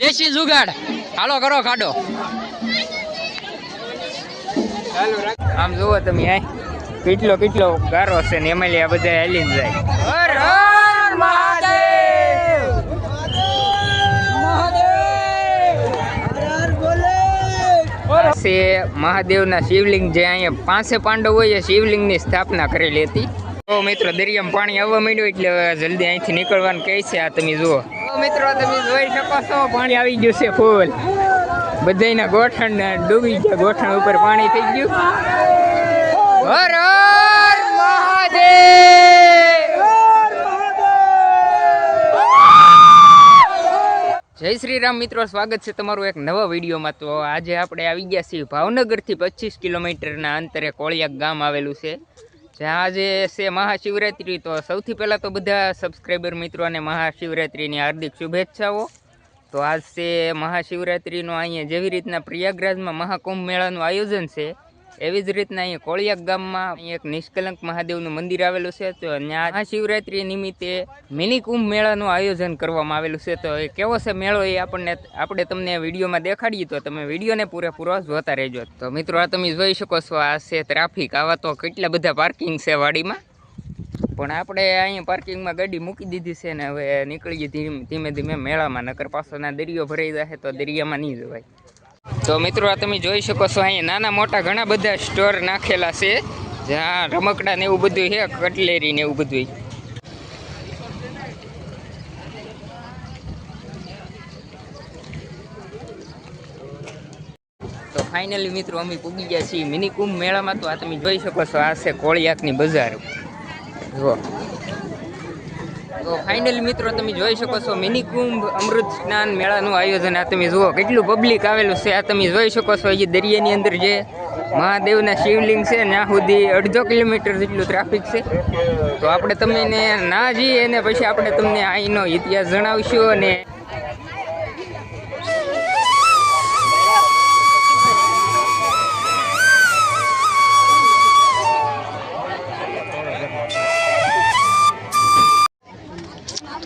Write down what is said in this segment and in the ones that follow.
દેશી જુગાડ. હાલો, કરો ખાડો. આમ જુઓ તમે આ કેટલો કેટલો ગારો છે ને એમાં આ બધા હેલી જાય. હર હર મહાદેવ! મહાદેવના શિવલિંગ જે અહીંયા પાંચે પાંડવોએ શિવલિંગની સ્થાપના કરેલી હતી. તો મિત્રો, દરિયામાં પાણી આવવા માંડ્યું એટલે જલ્દી અહીંથી નીકળવાનું કહે છે આ તમે જુઓ. મિત્રો, તમે જોઈ શકો છો, પાણી આવી ગયું છે ફૂલ. બધાયના ગોઠણ ને ડૂબી ગયા, ગોઠણ ઉપર પાણી થઈ ગયું. જય શ્રી રામ મિત્રો, સ્વાગત છે તમારું એક નવા વિડીયોમાં. તો આજે આપણે આવી ગયા છીએ ભાવનગરથી પચીસ કિલોમીટરના અંતરે કોળિયાક ગામ આવેલું છે. જ્યાં આજે છે મહાશિવરાત્રિ, તો સૌથી પહેલાં તો બધા સબસ્ક્રાઈબર મિત્રોને મહાશિવરાત્રિની હાર્દિક શુભેચ્છાઓ. તો આજ છે મહાશિવરાત્રિનું અહીંયા જેવી રીતના પ્રયાગરાજમાં મહાકુંભ મેળાનું આયોજન છે. એવી જ રીતના અહીંયા કોળિયાક ગામમાં એક નિષ્કલંક મહાદેવનું મંદિર આવેલું છે. તો ત્યાં શિવરાત્રિ નિમિત્તે મિની કુંભ મેળાનું આયોજન કરવામાં આવેલું છે. તો એ કેવો છે મેળો એ આપણને આપણે તમને વિડીયોમાં દેખાડીએ તો તમે વિડીયોને પૂરેપૂરો જોતા રહેજો. તો મિત્રો આ તમે જોઈ શકો છો, આ છે ટ્રાફિક. આવા તો કેટલા બધા પાર્કિંગ છે વાડીમાં. પણ આપણે અહીંયા પાર્કિંગમાં ગાડી મૂકી દીધી છે ને હવે નીકળીએ ધીમે ધીમે મેળામાં. નકર પાછો ના દરિયો ભરાઈ જશે તો દરિયામાં નહીં જવાય. તો મિત્રો, આ તમે જોઈ શકો છો, અહીંયા નાના મોટા ઘણા બધા સ્ટોર નાખેલા છે. જ્યાં રમકડા ને એવું બધું છે, કટલેરી ને એવું બધું તો ફાઇનલી મિત્રો, અમે પૂગી ગયા છીએ મિની કુંભ મેળામાં. તો આ તમે જોઈ શકો છો, આ છે કોળિયાકની બજાર. જુઓ. ફાઇનલી મિત્રો તમે જોઈ શકો છો મિની કુંભ અમૃત સ્નાન મેળાનું આયોજન. આ તમે જુઓ કેટલું પબ્લિક આવેલું છે. આ તમે જોઈ શકો છો એ દરિયાની અંદર જે મહાદેવના શિવલિંગ છે ત્યાં સુધી અડધો કિલોમીટર જેટલું ટ્રાફિક છે. તો આપણે તમને ના જઈએ અને પછી આપણે તમને અહીંનો ઇતિહાસ જણાવીશું અને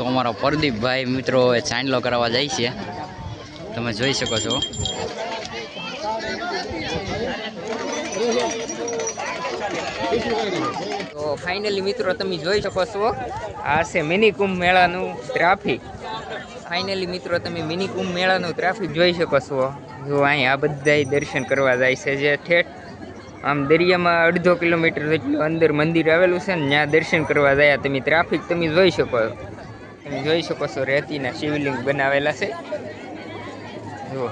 તો અમારા પ્રદીપભાઈ મિત્રો હવે ચાંદલો કરાવવા જાય છે. તમે જોઈ શકો છો. તો ફાઇનલી મિત્રો તમે જોઈ શકો છો, આ છે મિની કુંભ મેળાનું ટ્રાફિક ફાઇનલી મિત્રો તમે મિની કુંભ મેળાનું ટ્રાફિક જોઈ શકો છો. જો અહીં આ બધાય દર્શન કરવા જાય છે જે ઠેઠ. આમ દરિયામાં અડધો કિલોમીટર જેટલું અંદર મંદિર આવેલું છે ને ત્યાં દર્શન કરવા જાય તમે ટ્રાફિક તમે જોઈ શકો. જોઈ શકો છો રેતીના શિવલિંગ બનાવેલા છે. જુઓ.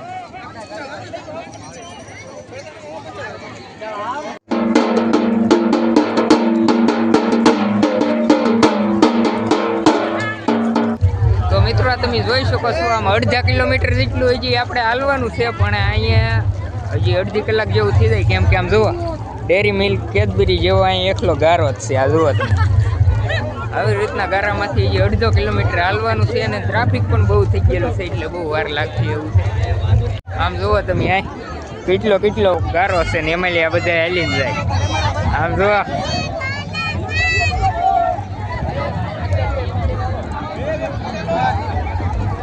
મિત્રો તમે જોઈ શકો છો, આમ અડધા કિલોમીટર જેટલું હજી આપણે હાલવાનું છે, પણ અહીંયા હજી અડધી કલાક જેવું થઈ જાય, કેમ કે આમ જુઓ, ડેરી મિલ્ક કેદબરી જેવો અહીંયા એકલો ગારો જ છે, આ જુઓ તમે. આવી રીતના ગારામાંથી હજી અડધો કિલોમીટર હાલવાનું છે અને ટ્રાફિક પણ બહુ થઈ ગયેલું છે એટલે બહુ વાર લાગશે એવું છે. આમ જુઓ તમે આ કેટલો કેટલો ગારો છે ને એમાં આ બધા હાલી જાય. આમ જુઓ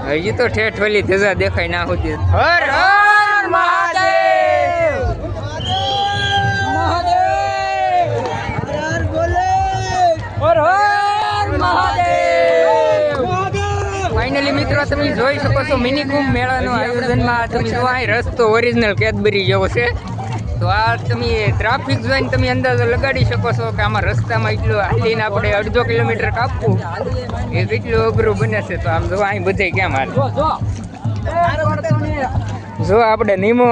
હજી તો ઠેઠ ઓલી ધજા દેખાય ના હોતી. હર હર મહાદેવ! ફાઇનલી મિત્રો તમે જોઈ શકો છો મિની કુંભ મેળાનું આયોજનમાં તમે જો અહીં રસ્તો ઓરિજિનલ કેદબરી જેવો છે. તો આ તમે ટ્રાફિક જોઈને તમે અંદાજો લગાડી શકો છો કે આમાં રસ્તામાં એટલું હાલીને આપણે અડધો કિલોમીટર કાપવું. એ કેટલું અઘરું બને છે. તો આમ જો અહીં બધે કેમ હાલ જો આપણે નીમો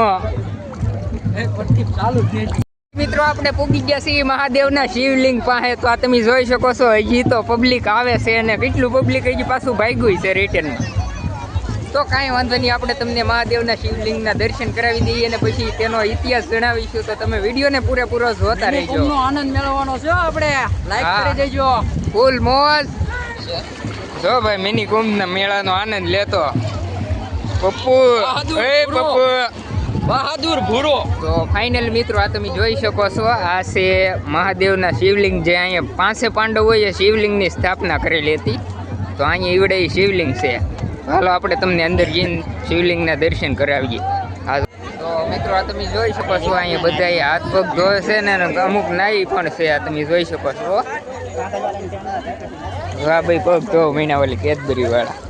મિત્રો આપણે પૂગી ગયા છીએ મહાદેવના શિવલિંગ પાસે તો આ તમે જોઈ શકો છો હજી તો પબ્લિક આવે છે અને કેટલું પબ્લિક હજી પાછું ભાગ્યું છે રિટર્ન તો કાંઈ વાંધો નહીં આપણે તમને મહાદેવના શિવલિંગના દર્શન કરાવી દઈએ અને પછી તેનો ઇતિહાસ જણાવીશું તો તમે વિડીયોને પૂરેપૂરો જોતા રહેજો. આનંદ મેળવવાનો છે આપણે. લાઈક કરી દેજો. ફૂલ મોજ. જો ભાઈ મિની કુંભના મેળાનો આનંદ લેતો. પપ્પુ એ પપ્પુ. બહાદુર ભૂરો. તો ફાઇનલ મિત્રો આ તમે જોઈ શકો છો, આ છે મહાદેવના શિવલિંગ જે અહીંયા પાંચે પાંડવોએ શિવલિંગની સ્થાપના કરેલી હતી. તો અહીંયા ઈવડે શિવલિંગ છે. હાલો આપણે તમને અંદર જઈને શિવલિંગના દર્શન કરાવીએ. હા તો મિત્રો આ તમે જોઈ શકો છો, અહીંયા બધા હાથ પગ ધોવે છે ને અમુક નાઈ પણ છે, આ તમે જોઈ શકો છો. હા ભાઈ, પગ ધો મહિના વાળી કેદબરી વાળા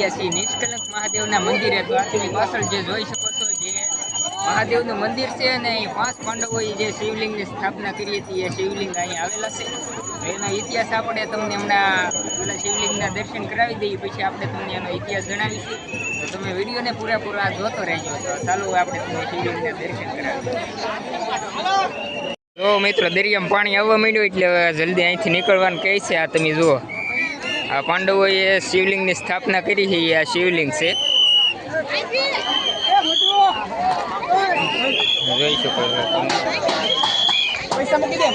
ગયા છીએ. નિષ્કલંક મહાદેવના મંદિરે તો આ તમે પાછળ જે જોઈ શકો છો જે મહાદેવનું મંદિર છે અને અહીં પાંચ પાંડવોએ જે શિવલિંગની સ્થાપના કરી હતી એ શિવલિંગ અહીં આવેલા છે. એનો ઇતિહાસ આપણે તમને હમણાં પેલા શિવલિંગના દર્શન કરાવી દઈએ, પછી આપણે તમને એનો ઇતિહાસ જણાવીશું. તો તમે વિડીયોને પૂરેપૂરા જોતો રહેજો. તો ચાલો આપણે તમને શિવલિંગના દર્શન કરાવીએ. જો મિત્રો, દરિયામાં પાણી આવવા માંડ્યું એટલે જલ્દી અહીંથી નીકળવાનું કહે છે. આ તમે જુઓ. પાંડવોએ શિવલિંગની સ્થાપના કરી છે એ આ શિવલિંગ છે જોઈ શકો છો તમે. પૈસા મૂકી દે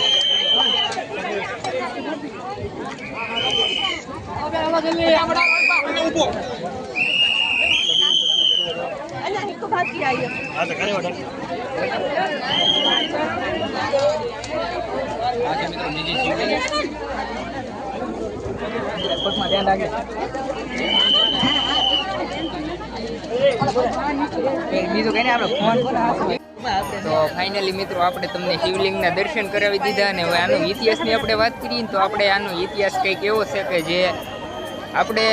તો ફાઇનલી મિત્રો આપણે તમને શિવલિંગના દર્શન કરાવી દીધા અને હવે આનો ઇતિહાસની આપણે વાત કરીએ તો આપણે આનો ઇતિહાસ કંઈક એવો છે કે જે આપણે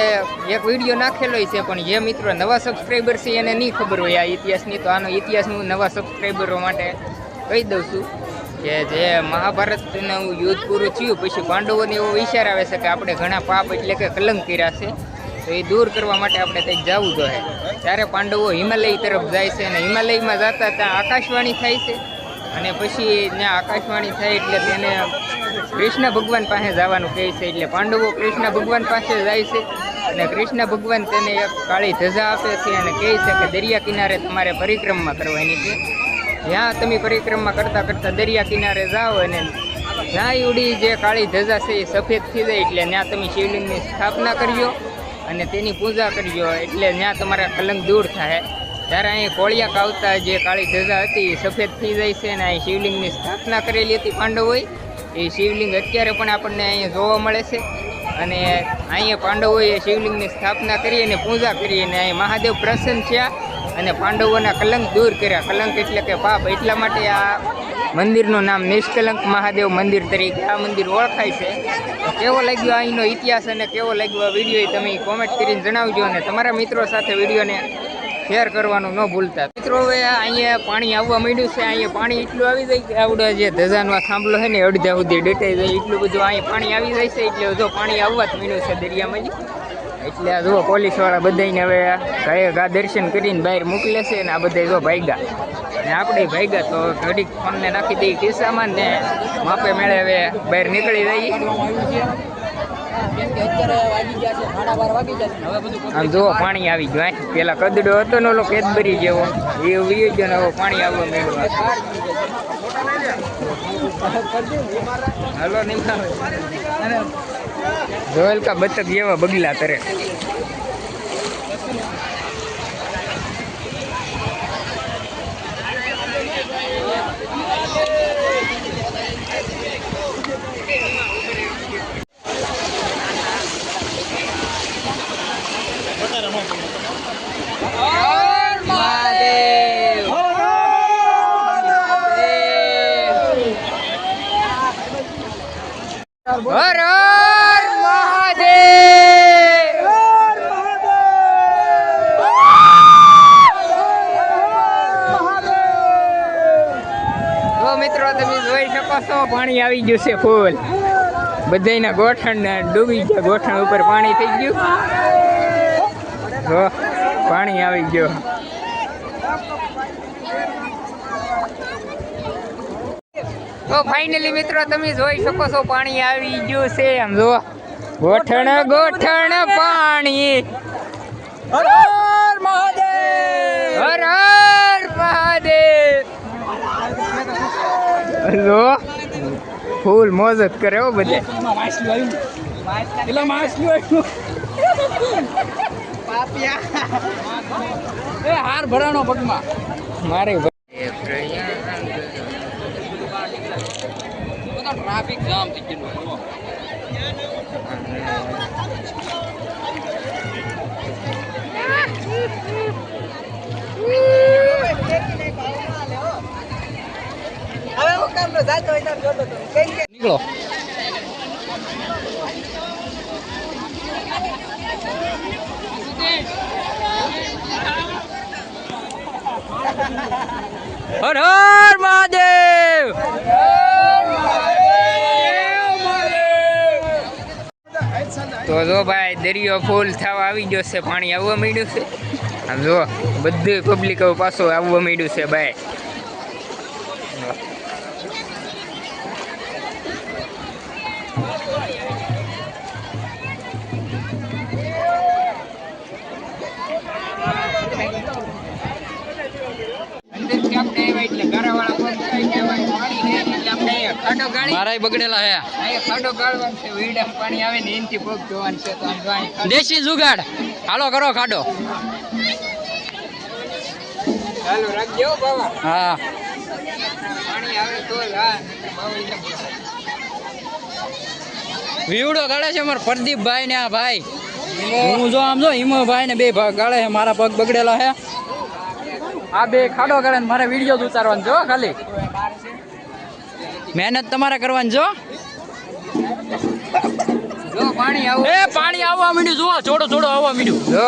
એક વીડિયો નાખેલો છે, પણ જે મિત્રો નવા સબસ્ક્રાઈબર છે એને નહીં ખબર હોય આ ઇતિહાસની, તો આનો ઇતિહાસ હું નવા સબસ્ક્રાઈબરો માટે કહી દઉં છું. કે જે મહાભારતનું યુદ્ધ પૂરું થયું, પછી પાંડવોને એવો વિચાર આવે છે કે આપણે ઘણા પાપ એટલે કે કલંક કર્યા છે, તો એ દૂર કરવા માટે આપણે કંઈક જવું જોઈએ. ત્યારે પાંડવો હિમાલય તરફ જાય છે અને હિમાલયમાં જતા ત્યાં આકાશવાણી થાય છે અને પછી ત્યાં આકાશવાણી થાય એટલે તેને કૃષ્ણ ભગવાન પાસે જવાનું કહે છે. એટલે પાંડવો કૃષ્ણ ભગવાન પાસે જાય છે અને કૃષ્ણ ભગવાન તેને એક કાળી ધજા આપે છે અને કહે છે કે દરિયા કિનારે તમારે પરિક્રમા કરવાની છે. જ્યાં તમે પરિક્રમા કરતાં કરતાં દરિયા કિનારે જાઓ અને જ્યાં ઉડી જે કાળી ધજા છે એ સફેદ થઈ જાય એટલે ત્યાં તમે શિવલિંગની સ્થાપના કરજો અને તેની પૂજા કરજો એટલે ત્યાં તમારા કલંક દૂર થાય. ત્યારે અહીં કોળિયાક આવતા જે કાળી ધજા હતી એ સફેદ થઈ જાય છે અને અહીં શિવલિંગની સ્થાપના કરેલી હતી પાંડવોએ. એ શિવલિંગ અત્યારે પણ આપણને અહીંયા જોવા મળે છે. અને અહીંયા પાંડવોએ શિવલિંગની સ્થાપના કરી અને પૂજા કરી અને અહીં મહાદેવ પ્રસન્ન થયા. અને પાંડવોના કલંક દૂર કર્યા. કલંક એટલે કે પાપ. એટલા માટે આ મંદિરનું નામ નિષ્કલંક મહાદેવ મંદિર તરીકે આ મંદિર ઓળખાય છે. કેવો લાગ્યો અહીંનો ઇતિહાસ અને કેવો લાગ્યો આ વીડિયો તમે કોમેન્ટ કરીને જણાવજો અને તમારા મિત્રો સાથે વિડીયોને શેર કરવાનું ન ભૂલતા. મિત્રો, હવે અહીંયા પાણી આવવા માંડ્યું છે. અહીંયા પાણી એટલું આવી જાય કે આવડે જે ધજાનમાં થાંભલો છે ને અડધા સુધી ડટાઈ જાય. એટલું બધું અહીંયા પાણી આવી જાય છે. એટલે જો પાણી આવવા જ માંડ્યું છે દરિયામાં એટલે આ જુઓ પોલીસવાળા બધાને હવે ઘરે ગા દર્શન કરીને બહાર મોકલે છે ને આ બધા જો ભાગ્યા. ને આપણે ભાગ્યા તો ઘડીક ફોનને નાખી દઈએ ખિસ્સામાં ને માપે મેળે હવે બહાર નીકળી જઈએ. આમ જુઓ પાણી આવી ગયું પેલા કદડો હતો ને ઓલો કેદબરી જેવો. એ વી ગયો ને હવે પાણી આવવા મેળવા હલો નહીં જોયેલ કા બતક જેવા બગલા તરે મહાદેવ હર હર મહાદેવ તો મિત્રો તમે જોઈ શકો છો પાણી આવી ગયું છે ફૂલ. બધાયના ગોઠણ ને ડૂબી ગયા. ગોઠણ ઉપર પાણી થઈ ગયું. પાણી આવી ગયું. તો ફાઇનલી મિત્રો તમે જોઈ શકો છો પાણી આવી ગયું છે આમ જો ગોઠણ ગોઠણ પાણી. હર હર મહાદેવ! હર હર મહાદેવ. ફૂલ મોજ જ કરે હો બધે. એટલે માછલી આવ્યું હાર ભરાણો પગમાં. મારે ભાઈ ટ્રાફિક જામ થઈ ગયું નીકળો. હર હર મહાદેવ. તો જો ભાઈ, દરિયો ફૂલ થવા આવી ગયો છે, પાણી આવવા માંડ્યું છે. આમ જો બધું પબ્લિક પાછું આવવા માંડ્યું છે, ભાઈ. દેશી જુગાડ. હાલો કરો ખાડો. ચાલુ રાખજો હો હા. પાણી આવે તો હા. વીવડો ગાળે છે અમારા પ્રદીપભાઈ ને આ ભાઈ. હું જો આમ જો હિમભાઈ ને બે ભાગ ગાળે છે મારા પગ બગડેલા છે આ બે ખાડો કરે ને મારે વીડિયો જ ઉતારવાનો જો ખાલી. મહેનત તમારે કરવાની જો જો પાણી આવું. એ પાણી આવવા માંડ્યું જુઓ છોડો છોડો આવવા માંડ્યું. જો.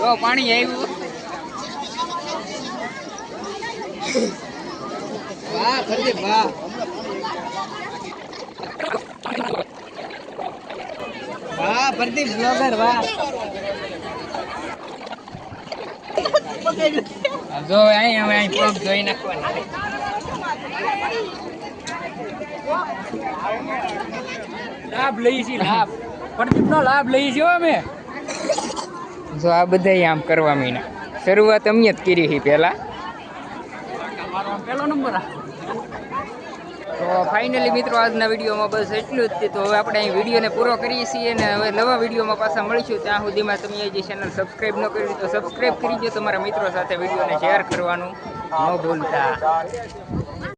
જો પાણી આવ્યું. વાહ વાહ. પ્રદીપ બ્લોગર વાહ. જો અહીં હવે અહીં પગ જોઈ નાખવાના. લાભ લઈ છે લાભ. નો લાભ લઈ છે અમે. જો આ બધા આમ કરવા મીના. શરૂઆત અમને જ કરી હતી પહેલા. પેલો નંબર ફાઇનલી મિત્રો, આજના વિડીયોમાં બસ એટલું જ છે. તો હવે આપણે અહીં વિડીયોને પૂરો કરીએ છીએ અને હવે નવા વિડીયોમાં પાછા મળીશું. ત્યાં સુધીમાં તમે જે ચેનલ સબસ્ક્રાઈબ ન કરી તો સબસ્ક્રાઈબ કરી દો તમારા મિત્રો સાથે વિડીયોને શેર કરવાનું. ન ભૂલતા.